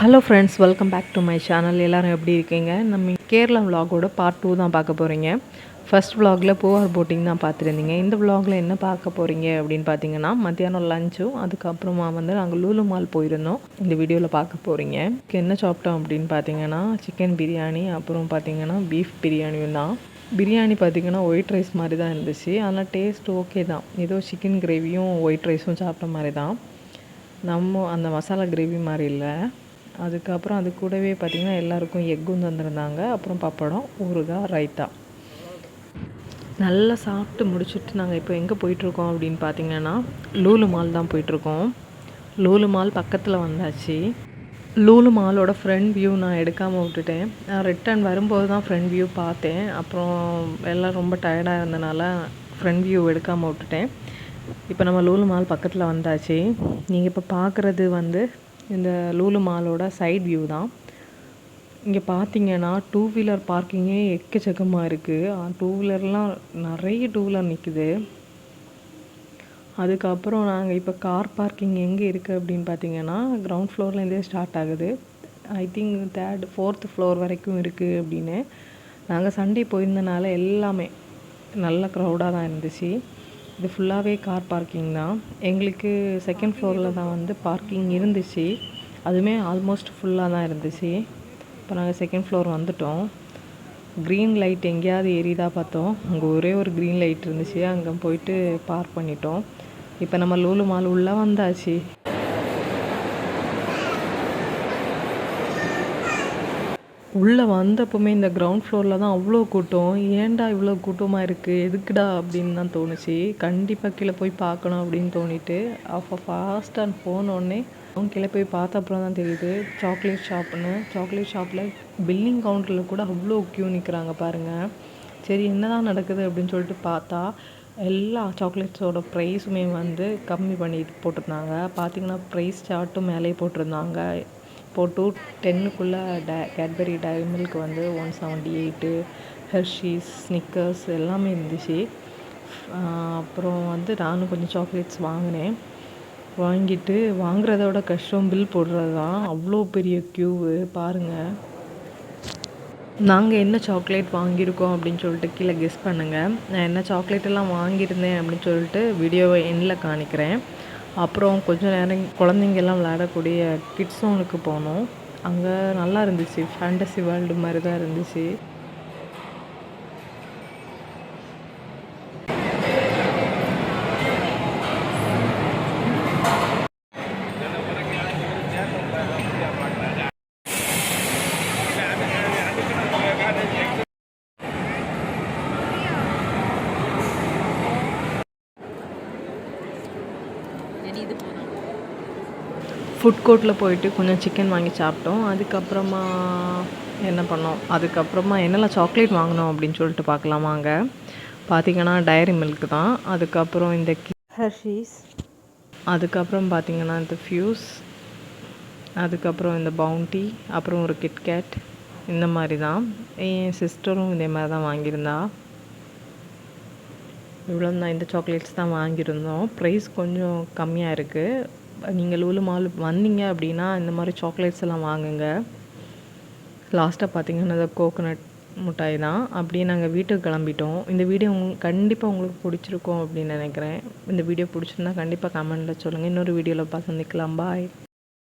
Hello friends welcome back to my channel எல்லோரும் எப்படி இருக்கீங்க? நம்ம கேரளா விலாகோட பார்ட் டூ தான் பார்க்க போகிறீங்க ஃபஸ்ட் விலாகில் பூவார் போட்டிங் தான் பார்த்துருந்தீங்க. இந்த விலாகில் என்ன பார்க்க போகிறீங்க அப்படின்னு பார்த்தீங்கன்னா மத்தியானம் லஞ்சும் அதுக்கப்புறமா வந்து நாங்கள் லூலு மால் போயிருந்தோம். இந்த வீடியோவில் பார்க்க போகிறீங்க என்ன சாப்பிட்டோம் அப்படின்னு பார்த்தீங்கன்னா சிக்கன் பிரியாணி அப்புறம் பார்த்தீங்கன்னா பீஃப் பிரியாணியும் தான். பிரியாணி பார்த்தீங்கன்னா ஒயிட் ரைஸ் மாதிரி தான் இருந்துச்சு. ஆனால் டேஸ்ட் ஓகே தான். ஏதோ சிக்கன் கிரேவியும் ஒயிட் ரைஸும் சாப்பிட்ட மாதிரி தான். நம்ம அந்த மசாலா கிரேவி மாதிரி இல்லை. அதுக்கப்புறம் அது கூடவே பார்த்திங்கன்னா எல்லாருக்கும் எக்கும் தந்துருந்தாங்க. அப்புறம் பப்படம் ஊறுகாய் ரைத்தா. நல்லா சாப்பிட்டு முடிச்சுட்டு நாங்கள் இப்போ எங்கே போயிட்டுருக்கோம் அப்படின்னு பார்த்தீங்கன்னா லூலு மால் தான் போயிட்டுருக்கோம். லூலு மால் பக்கத்தில் வந்தாச்சு. லூலு மாலோட ஃப்ரண்ட் வியூ நான் எடுக்காமல் விட்டுட்டேன். நான் ரிட்டர்ன் வரும்போது தான் ஃப்ரண்ட் வியூ பார்த்தேன். அப்புறம் எல்லாம் ரொம்ப டயர்டாக இருந்தனால ஃப்ரண்ட் வியூ எடுக்காமல் விட்டுட்டேன். இப்போ நம்ம லூலு மால் பக்கத்தில் வந்தாச்சு. நீங்கள் இப்போ பார்க்குறது வந்து இந்த லூலு மாலோட சைட் வியூ தான். இங்கே பார்த்தீங்கன்னா டூ வீலர் பார்க்கிங்கே எக்கச்சக்கமாக இருக்குது டூ வீலர்லாம் நிறைய டூ வீலர் நிற்குது அதுக்கப்புறம் நாங்கள் இப்போ கார் பார்க்கிங் எங்கே இருக்குது அப்படின்னு பார்த்தீங்கன்னா கிரவுண்ட் ஃப்ளோர்லேருந்தே ஸ்டார்ட் ஆகுது. I think third fourth floor வரைக்கும் இருக்குது அப்படின்னு. நாங்கள் சண்டே போயிருந்தனால எல்லாமே நல்ல க்ரௌடாக தான் இருந்துச்சு. இது ஃபுல்லாகவே கார் பார்க்கிங் தான். எங்களுக்கு செகண்ட் ஃப்ளோரில் தான் வந்து பார்க்கிங் இருந்துச்சு. அதுவுமே ஆல்மோஸ்ட் ஃபுல்லாக தான் இருந்துச்சு. இப்போ நாங்கள் செகண்ட் ஃப்ளோர் வந்துட்டோம். க்ரீன் லைட் எங்கேயாவது எரியுதா பார்த்தோம். அங்கே ஒரே ஒரு க்ரீன் லைட் இருந்துச்சு. அங்கே போயிட்டு பார்க் பண்ணிட்டோம். இப்போ நம்ம லூலு மால் உள்ளே வந்தாச்சு. உள்ளே வந்தப்போமே இந்த கிரவுண்ட் ஃப்ளோரில் தான் அவ்வளோ கூட்டம். ஏன்டா இவ்வளோ கூட்டமாக இருக்குது எதுக்குடா அப்படின்னு தான் தோணுச்சு. கண்டிப்பாக கீழே போய் பார்க்கணும் அப்படின்னு தோணிட்டு அப்போ ஃபாஸ்ட்டாக போனோடனே அவங்க கீழே போய் பார்த்த அப்புறம் தான் தெரியுது. சாக்லேட் ஷாப்னு சாக்லேட் ஷாப்பில் பில்லிங் கவுண்டரில் கூட அவ்வளோ க்யூ நிற்கிறாங்க பாருங்கள் சரி என்ன தான் நடக்குது அப்படின்னு சொல்லிட்டு பார்த்தா எல்லா சாக்லேட்ஸோட ப்ரைஸுமே வந்து கம்மி பண்ணி போட்டிருந்தாங்க. பார்த்தீங்கன்னா ப்ரைஸ் சார்ட்டும் மேலே போட்டிருந்தாங்க. இப்போது டூ டென்னுக்குள்ளே டே கேட்பரி டைரி மில்க் வந்து one seventy eight Hershey's Snickers எல்லாமே இருந்துச்சு. அப்புறம் வந்து நானும் கொஞ்சம் சாக்லேட்ஸ் வாங்கினேன். வாங்கிட்டு வாங்குறதோட கஷ்டம் பில் போடுறது தான். அவ்வளோ பெரிய க்யூவு பாருங்கள் நாங்கள் என்ன சாக்லேட் வாங்கியிருக்கோம் அப்படின்னு சொல்லிட்டு கீழே கெஸ் பண்ணுங்கள் நான் என்ன சாக்லேட் எல்லாம் வாங்கியிருந்தேன் அப்படின்னு சொல்லிட்டு வீடியோவை எண்ணில் காணிக்கிறேன் அப்புறம் கொஞ்சம் நேரம் குழந்தைங்கெல்லாம் விளையாடக்கூடிய கிட்ஸ் ஜோனுக்கு போனோம். அங்கே நல்லா இருந்துச்சு. ஃபேண்டசி வேர்ல்டு மாதிரி தான் இருந்துச்சு. ஃபுட் கோர்ட்டில் போயிட்டு கொஞ்சம் சிக்கன் வாங்கி சாப்பிட்டோம். அதுக்கப்புறமா என்ன பண்ணோம்? அதுக்கப்புறமா என்னெல்லாம் சாக்லேட் வாங்கினோம் அப்படின்னு சொல்லிட்டு பார்க்கலாம் வாங்க பார்த்தீங்கன்னா டைரி மில்க் தான். அதுக்கப்புறம் இந்த ஹர்ஷீஸ் அதுக்கப்புறம் பார்த்தீங்கன்னா இந்த ஃப்யூஸ் அதுக்கப்புறம் இந்த பவுண்டி அப்புறம் ஒரு கிட்கேட் இந்த மாதிரி தான். என் சிஸ்டரும் இதே மாதிரி தான் வாங்கியிருந்தா. இவ்வளோ தான் இந்த சாக்லேட்ஸ் தான் வாங்கியிருந்தோம். ப்ரைஸ் கொஞ்சம் கம்மியாக இருக்குது நீங்கள் லூலு மால் வந்தீங்க அப்படின்னா இந்த மாதிரி சாக்லேட்ஸ் எல்லாம் வாங்குங்க. லாஸ்ட்டாக பார்த்தீங்கன்னா இந்த கோகோனட் மிட்டாய் தான். அப்படியே நாங்கள் வீட்டுக்கு கிளம்பிட்டோம். இந்த வீடியோ உங் கண்டிப்பாக உங்களுக்கு பிடிச்சிருக்கும் அப்படின்னு நினைக்கிறேன். இந்த வீடியோ பிடிச்சிருந்தா கண்டிப்பாக கமெண்டில் சொல்லுங்கள் இன்னொரு வீடியோவில் பார்த்து சந்திக்கலாம். பாய்